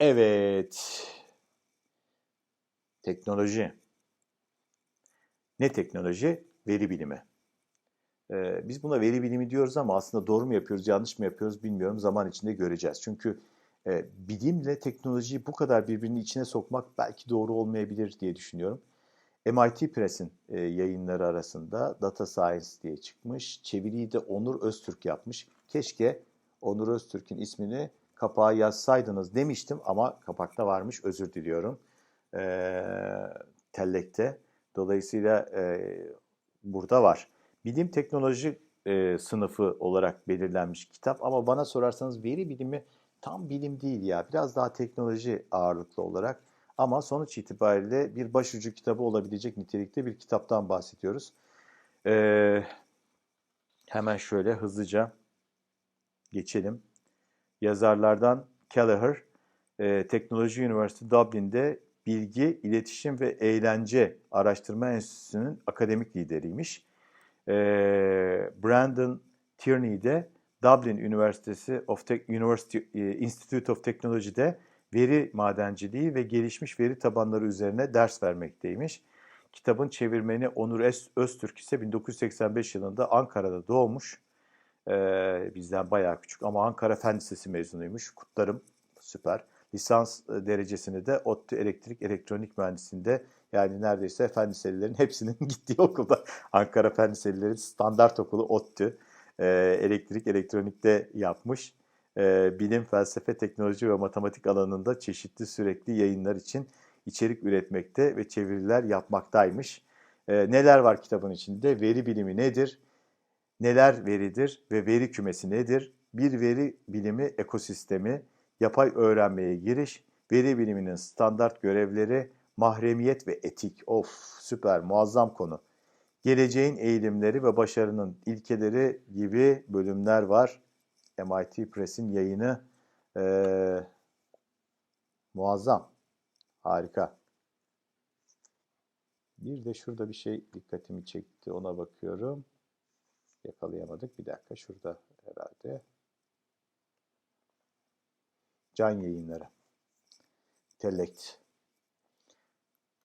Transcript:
Evet. Teknoloji. Ne teknoloji? Veri bilimi. Ee, biz buna veri bilimi diyoruz ama aslında doğru mu yapıyoruz, yanlış mı yapıyoruz bilmiyorum. Zaman içinde göreceğiz. Çünkü e, bilimle teknolojiyi bu kadar birbirinin içine sokmak belki doğru olmayabilir diye düşünüyorum. MIT Press'in e, yayınları arasında Data Science diye çıkmış. Çeviriyi de Onur Öztürk yapmış. Keşke Onur Öztürk'ün ismini kapağa yazsaydınız demiştim ama kapakta varmış. Özür diliyorum. E, tellekte. Dolayısıyla e, burada var. Bilim teknoloji e, sınıfı olarak belirlenmiş kitap ama bana sorarsanız veri bilimi tam bilim değil ya. Biraz daha teknoloji ağırlıklı olarak ama sonuç itibariyle bir başucu kitabı olabilecek nitelikte bir kitaptan bahsediyoruz. Ee, hemen şöyle hızlıca geçelim. Yazarlardan Kelleher, e, Teknoloji Üniversitesi Dublin'de Bilgi, İletişim ve Eğlence Araştırma Enstitüsü'nün akademik lideriymiş. Ee, Brandon Tierney de Dublin Üniversitesi of Te University e, Institute of Technology'de veri madenciliği ve gelişmiş veri tabanları üzerine ders vermekteymiş. Kitabın çevirmeni Onur Öztürk ise 1985 yılında Ankara'da doğmuş. Ee, bizden bayağı küçük ama Ankara Fen Lisesi mezunuymuş. Kutlarım, süper. Lisans e, derecesini de ODTÜ Elektrik Elektronik Mühendisliğinde yani neredeyse fen liselilerin hepsinin gittiği okulda Ankara Fen Liselilerin standart okulu ODTÜ e, elektrik elektronikte yapmış. E, bilim, felsefe, teknoloji ve matematik alanında çeşitli sürekli yayınlar için içerik üretmekte ve çeviriler yapmaktaymış. E, neler var kitabın içinde? Veri bilimi nedir? Neler veridir ve veri kümesi nedir? Bir veri bilimi ekosistemi, yapay öğrenmeye giriş, veri biliminin standart görevleri, mahremiyet ve etik. Of süper muazzam konu. Geleceğin eğilimleri ve başarının ilkeleri gibi bölümler var. MIT Press'in yayını ee, muazzam. Harika. Bir de şurada bir şey dikkatimi çekti. Ona bakıyorum. Yakalayamadık. Bir dakika şurada herhalde. Can yayınları. Intellect.